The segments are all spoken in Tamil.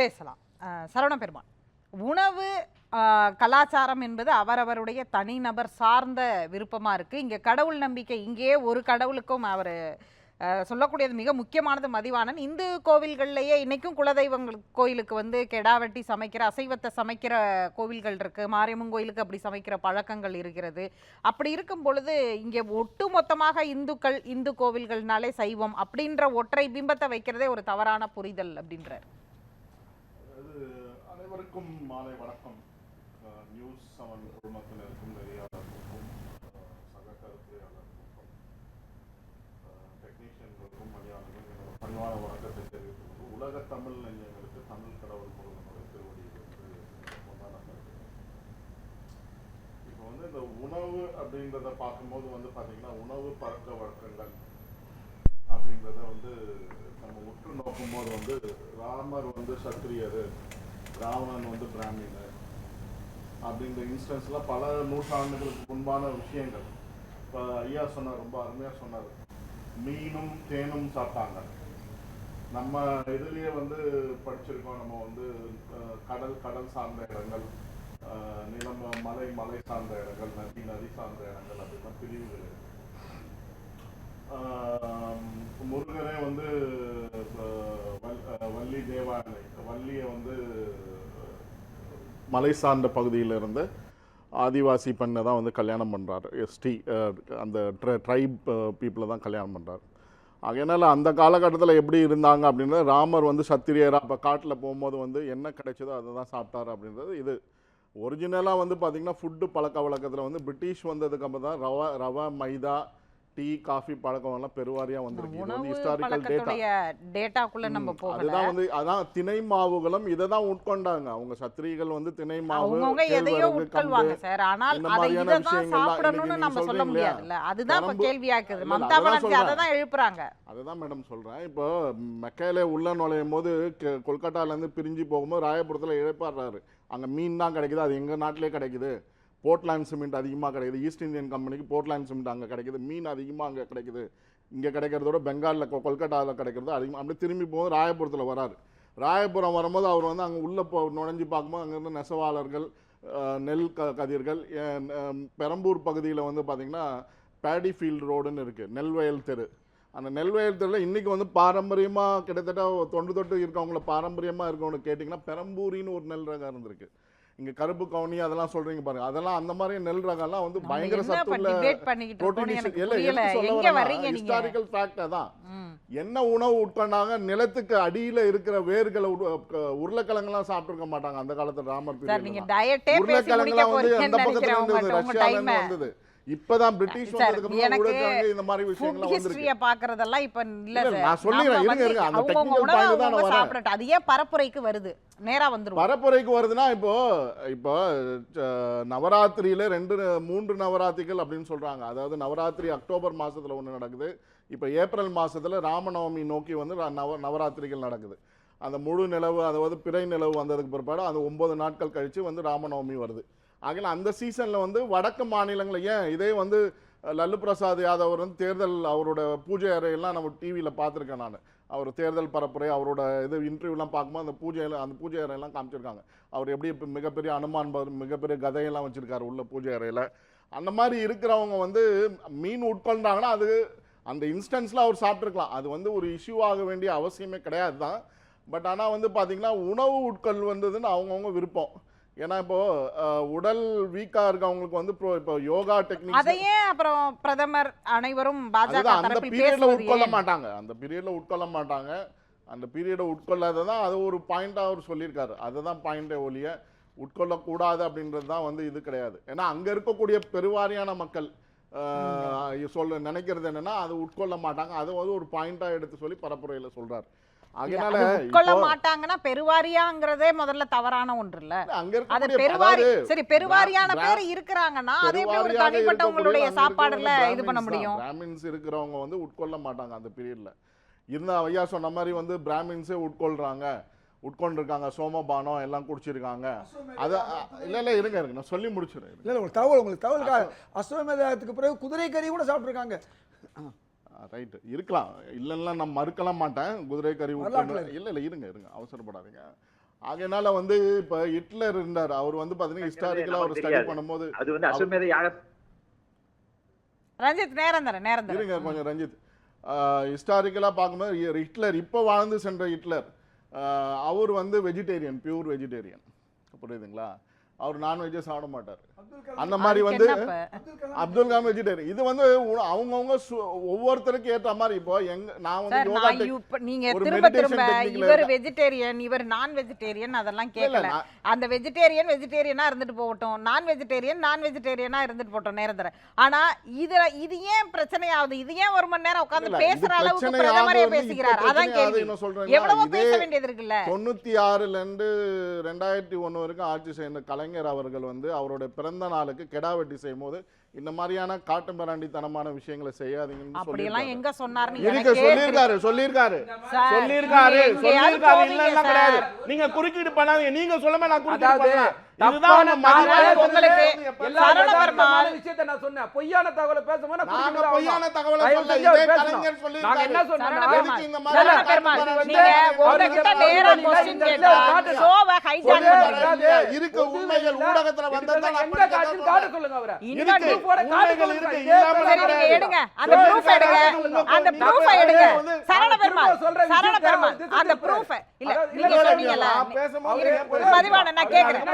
பேசலாம். சரவண பெருமான். உணவு கலாச்சாரம் என்பது அவரவருடைய தனிநபர் சார்ந்த விருப்பமாக இருக்குது இங்கே கடவுள் நம்பிக்கை இங்கேயே ஒரு கடவுளுக்கும் அவர் சொல்லக்கூடியது மிக முக்கியமானது மதிவாணன். இந்து கோவில்கள்லையே இன்னைக்கும் குலதெய்வங்கள் கோயிலுக்கு வந்து கெடா வெட்டி சமைக்கிற அசைவத்தை சமைக்கிற கோவில்கள் இருக்குது மாரியம்மன் கோயிலுக்கு அப்படி சமைக்கிற பழக்கங்கள் இருக்கிறது. அப்படி இருக்கும் பொழுது இங்கே ஒட்டு மொத்தமாக இந்துக்கள் இந்து கோவில்கள்னாலே சைவம் அப்படின்ற ஒற்றை பிம்பத்தை வைக்கிறதே ஒரு தவறான புரிதல் அப்படின்றார். அனைவருக்கும் மாலை வணக்கம். நியூஸ் செவன் குழுமத்தினருக்கும் நெறியாளர்களுக்கும் அஹ், சக கருத்துரையாளர்களுக்கும் டெக்னீஷியன்களுக்கும் பணியாளர்களுக்கும் என்னோட பணிவான வணக்கத்தை தெரிவித்துக் கொண்டு உலக தமிழ் நெஞ்சங்களுக்கு தமிழ் கடவுள் முருகனுடைய திருவடியிலிருந்து கொண்டாட இப்போ வந்து இந்த உணவு அப்படின்றத பார்க்கும்போது வந்து பார்த்தீங்கன்னா உணவு பழக்க வழக்கங்கள் அப்படின்றத வந்து நம்ம உற்று நோக்கும்போது வந்து ராமர் வந்து சத்திரியர். ராவணன் வந்து பிராமின் அப்படின்ற இன்ஸ்டன்ஸ்லாம் பல நூற்றாண்டுகளுக்கு முன்பான விஷயங்கள். இப்போ ஐயா சொன்னார் ரொம்ப அருமையாக சொன்னார். மீனும் தேனும் சாப்பிட்டாங்க. நம்ம இதுலேயே வந்து படிச்சிருக்கோம் நம்ம வந்து கடல் கடல் சார்ந்த இடங்கள் நிலம் மலை மலை சார்ந்த இடங்கள் நதி நதி சார்ந்த இடங்கள் அப்படின்னா பிரிவுகள் இருக்குது முருகனே வந்து வள்ளி தேவானை வள்ளியை வந்து மலை சார்ந்த பகுதியிலிருந்து ஆதிவாசி பெண்ணை தான் வந்து கல்யாணம் பண்ணுறாரு எஸ்டி அந்த ட்ரைப் பீப்புளை தான் கல்யாணம் பண்ணுறாரு அதனால் அந்த காலகட்டத்தில் எப்படி இருந்தாங்க அப்படின்றது ராமர் வந்து சத்திரியரா அப்போ காட்டில் போகும்போது வந்து என்ன கிடைச்சதோ அதை தான் சாப்பிட்டாரு அப்படின்றது இது. ஒரிஜினலாக வந்து பார்த்திங்கன்னா ஃபுட்டு பழக்க வழக்கத்தில் வந்து பிரிட்டிஷ் வந்ததுக்கப்புறம் தான் ரவா ரவ மைதா டீ காஃபி பழக்கம் எல்லாம் பெருவாரியாக வந்திருக்கு. இது வந்து ஹிஸ்டாரிக்கல் டேட்டா டேட்டாக்குள்ள நம்ம போகல. அதுதான் வந்து அதான் திணை மாவுகளும் இதை தான் உட்கொண்டாங்க. அவங்க சத்திரிகள் வந்து திணை மாவு அவங்கவுங்க எதையோ உட்கொள்வாங்க சார். ஆனால் அதை இதை தான் சாப்பிடணும்னு நம்ம சொல்ல? முடியாதுல்ல அதுதான் இப்ப கரும்பு- கேள்வியா இருக்குது இல்ல, இல்ல, மம்தா அததான் பானர்ஜி அதை சொல்றேன். தான் எழுப்புறாங்க. அதுதான் மேடம் சொல்கிறேன் இப்போ மெக்கையில உள்ள நுழையும் போது கெ- கொல்கட்டாலேருந்து பிரிஞ்சு போகும்போது ராயபுரத்தில் இழப்பாடுறாரு. அங்கே மீன் தான் கிடைக்குது. அது எங்கள் நாட்டிலே கிடைக்குது. போர்ட்லேண்ட் சிமெண்ட் அதிகமாக கிடைக்குது. ஈஸ்ட் இந்தியன் கம்பெனிக்கு போர்ட்லேண்ட் சிமெண்ட் அங்கே கிடைக்குது. மீன் அதிகமாக அங்கே கிடைக்குது. இங்கே கிடைக்கிறதோட பெங்காலில் கொல்கட்டாவில் கிடைக்கிறது அதிகமாக அப்படி திரும்பி போகும்போது ராயபுரத்தில் வராரு. ராயபுரம் வரும்போது அவர் வந்து அங்கே உள்ளே போ நுழைஞ்சு பார்க்கும்போது அங்கேருந்து நெசவாளர்கள் நெல் க கதிர்கள் பெரம்பூர் பகுதியில் வந்து பார்த்திங்கன்னா பேடி ஃபீல்டு ரோடுன்னு இருக்குது நெல்வயல் தெரு. அந்த நெல்வயல் தெருவில் இன்றைக்கி வந்து பாரம்பரியமாக கிட்டத்தட்ட தொன்று தொட்டு இருக்கவங்கள பாரம்பரியமாக இருக்கவங்க கேட்டிங்கன்னா பெரம்பூரின்னு ஒரு நெல் ரகம் இருந்திருக்கு. இங்கே கருப்பு கவுனி அதெல்லாம் சொல்கிறீங்க பாருங்க. அதெல்லாம் அந்த மாதிரி நெல் ரகம்லாம் வந்து பயங்கர சத்துள்ள historical fact அதான். என்ன உணவு உட்கொண்டாங்க? நிலத்துக்கு அடியில இருக்கிற வேர்களை உரு- க- உருளைக்கிழங்கெல்லாம் சாப்பிட்டுருக்க மாட்டாங்க அந்த காலத்துல ராமர் உருளைக்கிழங்குலாம் வந்து ரஷ்யால இருந்து வந்தது. இப்பதான் பிரிட்டிஷ் வந்ததுக்கு இந்த மாதிரி வந்திருக்கு. ஹிஸ்டரிய பாக்குறதெல்லாம் இப்ப இல்ல நான் சொல்லிடுறேன், நம்ம இருங்க, இருங்க, அந்த உணவை point தான் நான் வரேன். அது ஏன் பரப்புரைக்கு வருது? நேரா வந்துரும். பரப்புரைக்கு வருதுன்னா இப்போ இப்போ நவராத்திரியில ரெண்டு மூன்று நவராத்திரிகள் அப்படின்னு சொல்றாங்க. அதாவது நவராத்திரி அக்டோபர் மாசத்துல ஒண்ணு நடக்குது. இப்போ ஏப்ரல் மாசத்துல ராமநவமி நோக்கி வந்து நவ நவராத்திரிகள் நடக்குது. அந்த முழு நிலவு அதாவது பிறை நிலவு வந்ததுக்கு பிற்பாடு அது ஒன்பது நாட்கள் கழிச்சு வந்து ராமநவமி வருது. ஆகல அந்த சீசனில் வந்து வடக்கு மாநிலங்களில் ஏன் இதே வந்து லல்லு பிரசாத் யாதவ் வந்து தேர்தல் அவரோட பூஜை அறையெல்லாம் நம்ம டிவியில் பார்த்துருக்கேன் நான். அவர் தேர்தல் பரப்புரை அவரோட இது இன்டர்வியூலாம் பார்க்கும்போது அந்த பூஜையில் அந்த பூஜை அறையெல்லாம் காமிச்சிருக்காங்க. அவர் எப்படி இப்போ மிகப்பெரிய அனுமான் மிகப்பெரிய கதையெல்லாம் வச்சுருக்காரு உள்ள பூஜை அறையில். அந்த மாதிரி இருக்கிறவங்க வந்து மீன் உட்கொண்டாங்கன்னா அது அந்த இன்ஸ்டன்ஸில் அவர் சாப்பிட்ருக்கலாம் அது வந்து ஒரு இஷ்யூ ஆக வேண்டிய அவசியமே கிடையாது தான். பட் ஆனால் வந்து பார்த்திங்கன்னா உணவு உட்கொள் வந்ததுன்னு அவங்கவுங்க விருப்பம். ஏன்னா இப்போ உடல் வீக்காக இருக்கவங்களுக்கு வந்து இப்போ யோகா டெக்னிக்ஸ் அதையே அப்புறம் பிரதமர் அனைவரும் பாஜக அந்த பீரியட்ல உட்கொள்ள? மாட்டாங்க. அந்த பீரியட்ல உட்கொள்ள மாட்டாங்க. அந்த பீரியடை உட்கொள்ளாததான் அது ஒரு பாயிண்டா அவர் சொல்லியிருக்காரு. அதுதான் பாயிண்டே ஒழிய உட்கொள்ளக்கூடாது அப்படின்றது தான் வந்து இது கிடையாது. ஏன்னா அங்க இருக்கக்கூடிய பெருவாரியான மக்கள் சொல்ல நினைக்கிறது என்னன்னா அது உட்கொள்ள மாட்டாங்க. அது வந்து ஒரு பாயிண்டா எடுத்து சொல்லி பரப்புரையில சொல்றாரு. அதனால அது உட்கொள்ள மாட்டாங்கன்னா பெருவாரியாங்கிறதே முதல்ல தவறான ஒன்று இல்ல அங்க அது பெருவாரி சரி பெருவாரியான பிரா- இருக்கிறாங்கன்னா அதே ஒரு தனிப்பட்டவங்களுடைய சாப்பாடுல இது பண்ண முடியும். பிராமின்ஸ் இருக்கிறவங்க வந்து உட்கொள்ள மாட்டாங்க அந்த பீரியட்ல இருந்த ஐயா சொன்ன மாதிரி வந்து பிராமின்ஸே உட்கொள்றாங்க. உட்கொண்டிருக்காங்க சோமபானம் எல்லாம் குடிச்சிருக்காங்க. அது இல்ல இல்ல இருங்க இருங்க நான் சொல்லி முடிச்சிடுறேன் இல்லை உங்களுக்கு தகவல் உங்களுக்கு தகவலுக்காக அஸ்வமேதத்துக்கு பிறகு குதிரை கறி கூட சாப்பிட்ருக்காங்க ரைட்டு இருக்கலாம். இல்லைன்னா நான் மறுக்கலாம் மாட்டேன். குதிரை கறி இல்லை இல்லை இருங்க இருங்க. அவசரப்படாதீங்க. அதனால வந்து இப்ப ஹிட்லர் இருந்தார். அவர் வந்து பாத்தீங்கன்னா ஹிஸ்டாரிக்கலா அவர் நமக்கு ஸ்டடி. பண்ணும்போது அது வந்து அசுமேத யாக ரஞ்சித் நேரம் தரேன் நேரம் தரேன். இருங்க கொஞ்சம் ரஞ்சித். ஹிஸ்டாரிக்கலாக பார்க்கும்போது ஹிட்லர் இப்போ வாழ்ந்து சென்ற ஹிட்லர். அவர் வந்து வெஜிடேரியன் பியூர் வெஜிடேரியன் புரியுதுங்களா? அவர் நான்வெஜ்ஜே சாப்பிட மாட்டார். அந்த மாதிரி வந்து? அப்துல் கலாம் வெஜிடேரியன் இது வந்து அவங்கவங்க ஒவ்வொருத்தருக்கு ஏற்ற மாதிரி இப்போ எங்க நான் வந்து யோகா நீங்க திரும்ப திரும்ப இவர்? வெஜிடேரியன் இவர் நான் வெஜிடேரியன் அதெல்லாம் கேட்கல அந்த வெஜிடேரியன் வெஜிடேரியனா இருந்துட்டு போகட்டும். நான் வெஜிடேரியன் நான் வெஜிடேரியனா இருந்துட்டு போகட்டும் நேரந்தர ஆனா இதுல இது ஏன் பிரச்சனையாகுது? இது ஏன் ஒரு மணி நேரம் உட்கார்ந்து இது பேசுற அளவுக்கு பிரச்சனை பிரதமரே ஆகுது, பேசுகிறார்? பிரச்சனை அதான் கேள்வி. ஆகுது, எவ்வளவோ பேச வேண்டியது இருக்குல்ல? தொண்ணூத்தி ஆறுல இருந்து ரெண்டாயிரத்தி ஒண்ணு வரைக்கும் ஆட்சி செய்த கலைஞர் அவர்கள் வந்து அவருடைய பிறந்த நாளுக்கு கெடா வெட்டி செய்யும் போது இந்த மாதிரியான காட்டு மிராண்டித்தனமான விஷயங்களை செய்யாதீங்கன்னு அப்படியெல்லாம். எங்க சொன்னார்னு இருக்க எனக்கே சொல்லியிருக்காரு சொல்லியிருக்காரு சொல்லியிருக்காரு சொல்லியிருக்காரு இல்லன்னா சார். கிடையாது நீங்க குறுக்கீடு பண்ணாதீங்க நீங்க சொல்லாம நான் குறுக்கீடு இதுதான். விஷயத்தை நான் சொன்னேன் பொய்யான தகவலை பேசும்போது பொய்யான. தகவலை. நாங்க என்ன. இருக்காது. இருக்க உண்மைகள் இல்ல. ஊடகத்துல இதுக்கு வந்தா எந்த நான் படிக்க காட்சின்னு தான் காட்ட சொல்லுங்க அவரை. எடுங்க. அந்த ப்ரூஃப் எடுங்க. அந்த எடுங்க. பெருமாள் பெருமாள் அந்த இல்ல நீங்க நான் கேக்குறேன்.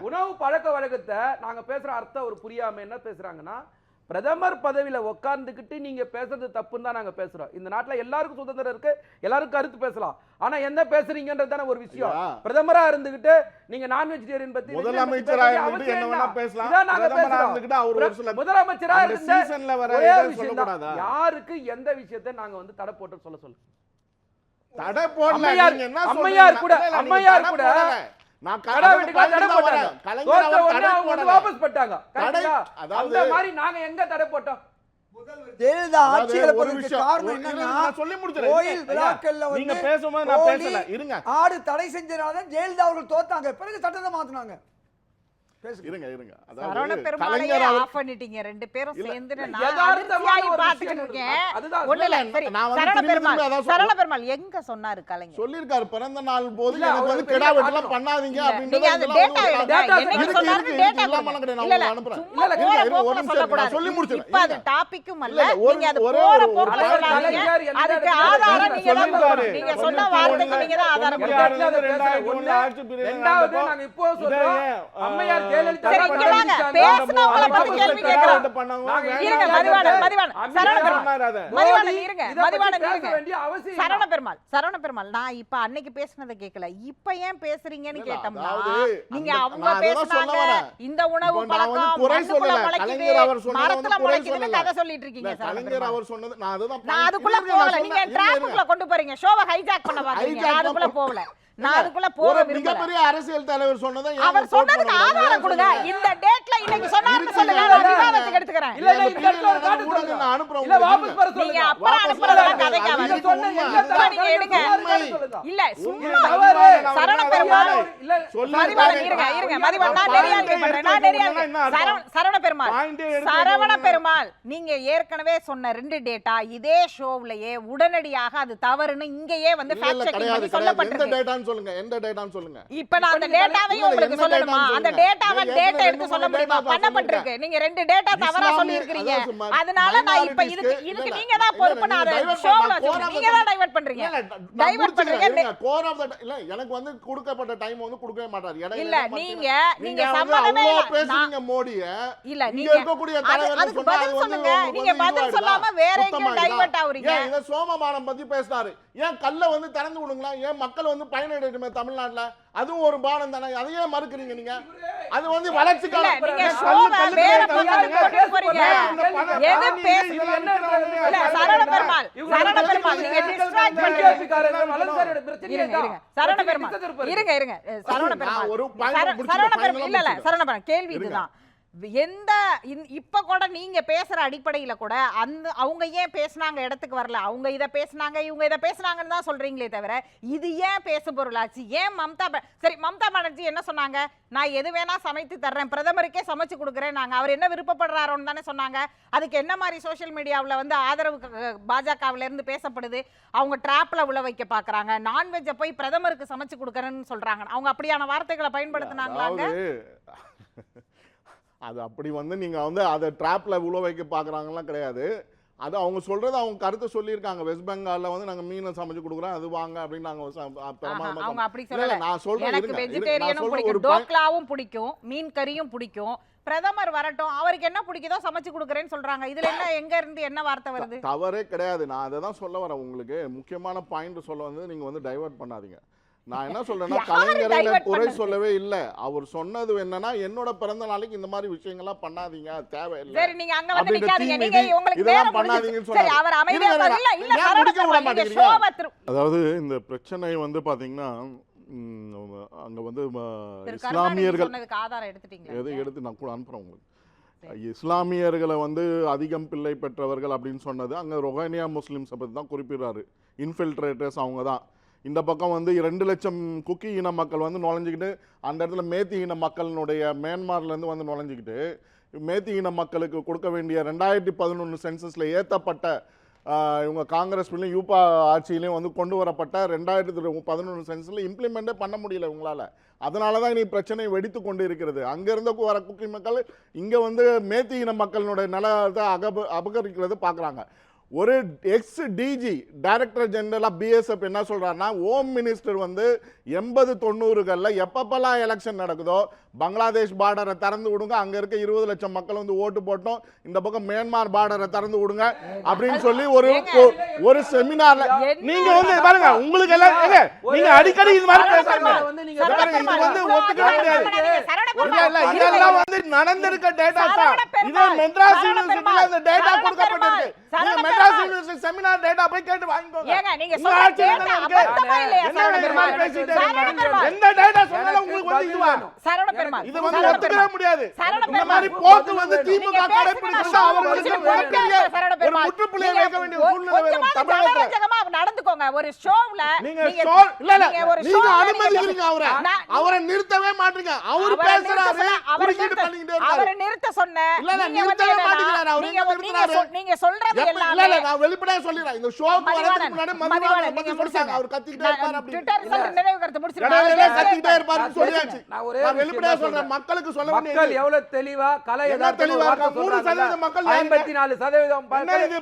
உணவு பழக்க வழக்கத்தை நாங்க பேசுற அர்த்தம் ஒரு புரியாம என்ன பேசுறாங்கன்னா பிரதமர் பதவியில உட்கார்ந்துகிட்டு நீங்க பேசுறது தப்புன்னு தான் நாங்க பேசுறோம் இந்த நாட்டுல எல்லாருக்கும் சுதந்திரம் இருக்கு எல்லாருக்கும் கருத்து பேசலாம் ஆனா என்ன பேசுறீங்கன்றது தானே ஒரு விஷயம் ஐயா. பிரதமரா இருந்துகிட்டு நீங்க நான் வெஜிடேரியன் பத்தி முதலமைச்சரா பேச வேண்டிய இருந்துட்டு என்ன வேணா? பேசலாம். இதான் நாங்க பிரதமரா பேசுறோம். இருந்துகிட்டு அவர் ஒரு சில- முதலமைச்சரா அந்த இருந்த? யாருக்கு எந்த விஷயத்தை நாங்க வந்து தடை போட்டு சொல்ல சொல்லு தடை போடல அம்மையார்? கூட, அம்மையார் கூட. நான் கடை தடை போட்டாங்க. கலைஞர் அவங்க வந்து. வாபஸ் பட்டாங்க அந்த மாதிரி நாங்க எங்க தடை போட்டோம் ஜெயலலிதா அதாவது ஆட்சி ஒரு இழப்பதற்கு விஷயம், காரணம் என்னன்னா நான் சொல்லி முடிச்சிடுறேன். கோயில். விழாக்கள்ல நீங்க வந்து பேசும்போது நான் கோழி, பேசல. இருங்க. ஆடு தடை செஞ்சனால தான் ஜெயலலிதா அவர்கள் தோத்தாங்க பிறகு சட்டத்தை மாத்துனாங்க இருங்க இருங்க. அதாவது கலைஞர் ஆஃப் பண்ணிட்டீங்க. ரெண்டு பேரும் சேர்ந்து இல்ல, நான் யதார்த்தமான அதிர்ச்சியாகி ஒரு பார்த்துக்கிட்டு விஷயம் இருக்கேன். அதுதான் ஒண்ணு இல்ல இல்ல, சரி நான் வந்து சரவண திரும்பி பெருமாள் எங்க சொன்னாரு கலைஞர்? சொல்லியிருக்காரு பிறந்த நாள் போது எனக்கு வந்து கெடா வெட்டலாம். பண்ணாதீங்க அப்படின்றது நான் நான் சொல்லி முடிச்சிடுறேன். இப்ப அது. டாபிக்கும் அல்ல. நீங்க அது ஒரே போற ஒரு- போக்குல அதுக்கு ஆதாரம்? நீங்க சொல்லிருக்காரு. சொன்ன வார்த்தைக்கு நீங்க தான் ஆதாரம் ரெண்டாவது நாங்க இப்போ ஆ, அம்மையார் சரவண பெருமாள். சரவண பெருமாள் நான் இப்ப அன்னைக்கு பேசுனதை கேட்கல. இப்ப ஏன் பேசுறீங்கன்னு கேட்டோம்னா நீங்க அவங்க பேசுனாங்க. இந்த உணவு பழக்கம் மரத்துல முளைக்குதுன்னு. கதை சொல்லிட்டு இருக்கீங்க கலைஞர் அவர் சொன்னது நான். அதுக்குள்ள போகல. நீங்க டிராஃபிக்ல. கொண்டு போறீங்க. ஷோவை ஹைஜாக் பண்ண பாக்குறீங்க Hijack நான் அதுக்குள்ள போகல. நான் அதுக்குள்ள விரும்பல மிகப்பெரிய அரசியல் தலைவர் சொன்னதை ஏன் அவர் சொன்னதுக்கு? ஆதாரம் கொடுங்க? இந்த டேட்ல இன்னைக்கு சொன்னாருன்னு இருக்கு, சொல்லுங்க இல்ல, நான் இல்ல, விவாதத்துக்கு எடுத்துக்கிறேன் இல்ல இல்ல இல்ல, இந்த இடத்துல இல்ல, காட்டு ஊடகம் சொல்லுங்க. நான் அனுப்புறேன் இல்ல உங்களுக்கு. வாபஸ் பெற நீங்க அப்புறம் பெற கதைக்கு எடுங்க. இல்ல. சும்மா பெருமாள் இல்ல இருங்க இருங்க நான் நான் சரவண பெருமாள் சரவண. பெருமாள் நீங்க ஏற்கனவே சொன்ன ரெண்டு டேட்டா இதே ஷோவ்லயே உடனடியாக அது தவறுன்னு இங்கேயே வந்து ஃபேக்ட் செக்கிங் சொல்லப்பட்டிருக்கு டேட்டான்னு சொல்லுங்க. எந்த டேட்டான்னு சொல்லுங்க. இப்ப நான் அந்த டேட்டாவையும் உங்களுக்கு சொல்லணுமா? அந்த. டேட்டாவை டேட்டா எடுத்து சொல்ல முடியுமா பண்ணப்பட்டிருக்கு. நீங்க ரெண்டு டேட்டா தவறா அதாவது சும்மா அதனால நான் இப்ப இதுக்கு க்கு- இதுக்கு நீங்க தான் பொறுப்பு நான் of நீங்க தான் டைவர்ட் பண்றீங்க. முடிச்சுக்கிறேன். பண்றீங்க. core of the- இல்ல, எனக்கு வந்து கொடுக்கப்பட்ட டைம் வந்து கொடுக்கவே மாட்டாரு. இல்ல நீங்க? நீங்க சம்பளமே பேசுறீங்க மோடிய. இல்ல நீங்க இருக்கக்கூடிய அது பதில் சொல்லுங்க. நீங்க பதில்? சொல்லாம வேற எங்க? டைவர்ட் ஆகுறீங்க. ஏன் இதை சோமமானம் பத்தி பேசினாரு? ஏன் கல்ல வந்து திறந்து விடுங்களா ஏன் மக்கள் வந்து பயனடையட்டுமே தமிழ்நாட்டுல. அதுவும் ஒரு பானம் தானே. அதையே மறுக்கிறீங்க நீங்க. அது வந்து வளர்ச்சிக்கான இல்ல, சரவண பெருமாள். கேள்வி. இதுதான். எந்த இந்- கூட நீங்கள் பேசுகிற அடிப்படையில் கூட அந்த அவங்க ஏன் பேசுனாங்க இடத்துக்கு வரல? அவங்க இதை பேசுனாங்க இவங்க இதை பேசுனாங்கன்னு தான் சொல்கிறீங்களே தவிர இது ஏன் பேசு பொருளாச்சு? ஏன் மம்தா சரி மம்தா பானர்ஜி என்ன சொன்னாங்க? நான் எது வேணால் சமைத்து தர்றேன் பிரதமருக்கே சமைச்சு கொடுக்குறேன் நாங்கள் அவர் என்ன விருப்பப்படுறாரோன்னு தானே சொன்னாங்க. அதுக்கு என்ன மாதிரி சோஷியல் மீடியாவில் வந்து ஆதரவு பாஜகவிலேருந்து பாஜகவுல இருந்து பேசப்படுது? அவங்க ட்ராப்பில் உள்ள வைக்க பாக்குறாங்க. நான்வெஜ்ஜை போய் பிரதமருக்கு சமைச்சு கொடுக்குறேன்னு சொல்கிறாங்க அவங்க அப்படியான வார்த்தைகளை பயன்படுத்தினாங்களாங்க? அது அப்படி வந்து நீங்க வந்து அதை ட்ராப்ல உழ வைக்க பாக்குறாங்கலாம் கிடையாது. அது அவங்க சொல்றது அவங்க கருத்து சொல்லியிருக்காங்க. வெஸ்ட் பெங்கால்ல வந்து நாங்க மீனை சமைச்சு கொடுக்குறோம். அது வாங்க அப்படின்னு நாங்க அப்படி சொல்லல. நான் சொல்றேன் எனக்கு வெஜிடேரியனும் பிடிக்கும். டோக்லாவும் பிடிக்கும். மீன் கறியும் பிடிக்கும். பிரதமர் வரட்டும். அவருக்கு என்ன பிடிக்குதோ சமைச்சு கொடுக்குறேன்னு சொல்றாங்க. இதுல என்ன எங்க இருந்து என்ன வார்த்தை வருது? தவறே கிடையாது. நான் அதை தான் சொல்ல வரேன் உங்களுக்கு. முக்கியமான பாயிண்ட் சொல்ல வந்து நீங்க வந்து டைவர்ட் பண்ணாதீங்க. நான் என்ன சொல்றேன்னா கலைஞரை குறை? சொல்லவே இல்லை. அவர் சொன்னது என்னன்னா என்னோட பிறந்த நாளைக்கு இந்த மாதிரி விஷயங்கள்லாம் பண்ணாதீங்க தேவையில்லை. சரி நீங்க அங்க வந்து நிக்காதீங்க. நீங்க உங்களுக்கு இதெல்லாம் பண்ணாதீங்கன்னு சொன்னாரு. அவர் அமைதியா இல்ல இல்ல திரு- அதாவது இந்த பிரச்சனை வந்து பாத்தீங்கன்னா அங்க வந்து இஸ்லாமியர்கள் ஆதாரம் எடுத்துட்டீங்களா? எதை? எடுத்து நான் கூட அனுப்புறேன் உங்களுக்கு. இஸ்லாமியர்களை வந்து அதிகம் பிள்ளை பெற்றவர்கள் அப்படின்னு சொன்னது அங்கே ரொஹேனியா முஸ்லிம்ஸை பற்றி தான் குறிப்பிடுறாரு. இன்ஃபில்ட்ரேட்டர்ஸ் அவங்க தான் இந்த பக்கம் வந்து ரெண்டு லட்சம் குக்கி இன மக்கள் வந்து நுழைஞ்சிக்கிட்டு அந்த இடத்துல மேத்தி இன மக்களினுடைய மியான்மர்லேருந்து வந்து நுழைஞ்சிக்கிட்டு மேத்தி இன மக்களுக்கு கொடுக்க வேண்டிய ரெண்டாயிரத்தி பதினொன்று சென்சஸில் ஏற்றப்பட்ட இவங்க காங்கிரஸ்லையும் யூபா ஆட்சியிலையும் வந்து கொண்டு வரப்பட்ட ரெண்டாயிரத்தி பதினொன்று சென்ஸில் இம்ப்ளிமெண்ட்டே பண்ண முடியல உங்களால் அதனால தான் இனி பிரச்சனை வெடித்து கொண்டு இருக்கிறது. அங்கேருந்து வர குக்கி மக்கள் இங்கே வந்து மேத்தி இன மக்களினுடைய நிலத்தை அகப அபகரிக்கிறது பார்க்குறாங்க ஒரு எக்ஸ் டிஜி டைரக்டர் ஜெனரலாக பிஎஸ்எஃப் என்ன சொல்கிறாருன்னா ஹோம் மினிஸ்டர் வந்து எண்பது தொண்ணூறுகளில் எப்பப்பெல்லாம் எலெக்ஷன் நடக்குதோ பங்களாதேஷ் பார்டரை திறந்து விடுங்க அங்கே இருக்க இருபது லட்சம் மக்கள் வந்து ஓட்டு போட்டோம் இந்த பக்கம் மியான்மார் பார்டரை திறந்து விடுங்க அப்படின்னு சொல்லி ஒரு ஒரு- செமினார்ல நீங்க வந்து பாருங்க உங்களுக்கு எல்லாம் நீங்க அடிக்கடி இது மாதிரி பேசுறீங்க. இது வந்து அதிகாரம் முடியாது. இதெல்லாம் வந்து நடந்திருக்க டேட்டா தான். இது மெட்ராஸ் பெருமாள், இந்த டேட்டா கொடுக்கப்பட்டிருக்கு. Madras Perumal. University seminar data போய் கேட்டு வாங்கிக்கோங்க ஏங்க நீங்க உங்க சொல்ற ஆட்சியில data தானே இருக்கு. அபத்தமா இல்லையா என்ன சரவண இது பெருமாள்? மாதிரி பேசிட்டே சரவண இருக்கீங்க? பெருமாள். எந்த டேட்டா சொன்னாலும் உங்களுக்கு வந்து இதுவா சரவண பெருமாள் இது வந்து சரவண ஒத்துக்கவே பெருமாள். முடியாது சரவண இந்த பெருமாள். மாதிரி போக்கு வந்து திமுக கடைபிடிச்சு சரவண பெருமாள். வைக்க வேண்டிய சூழ்நிலை தமிழகத்துல நடந்துக்கோங்க ஒரு ஷோவ்ல நீங்க ஷோ இல்ல இல்ல நீங்க அனுமதிக்கிறீங்க அவரை நிறுத்தவே மாட்டீங்க அவர் பேசுறாரு குறுக்கிட்டு நிறுத்த- பண்ணிக்கிட்டே அவரை நிறுத்த சொன்ன இல்ல, நிறுத்தவே மாட்டேங்கிறாரு. அவர் நீங்க சொல்றது எல்லாமே இல்ல நான் வெளிப்படையா சொல்லிடுறேன் இந்த ஷோக்கு வரதுக்கு மதிவாணன், முன்னாடி மதிவாணன், மதிவாணன் நீங்க பத்தி முடிச்சுங்க. சொல்லிட்டாங்க அவர் இருப்பார் நான் அப்படின்னு ட்விட்டர் சொல்ற கருத்து. இடையில. இருப்பாருன்னு நான் சொல்லியாச்சு நான் ஒரே நான் வெளிப்படையா சொல்றேன். மக்களுக்கு சொல்ல மக்கள் வேண்டியது எவ்வளவு தெளிவா கலை என்ன தெளிவா? மூணு சதவீத மக்கள் யாருங்க? ஐம்பத்தி நாலு சதவீதம் என்ன இது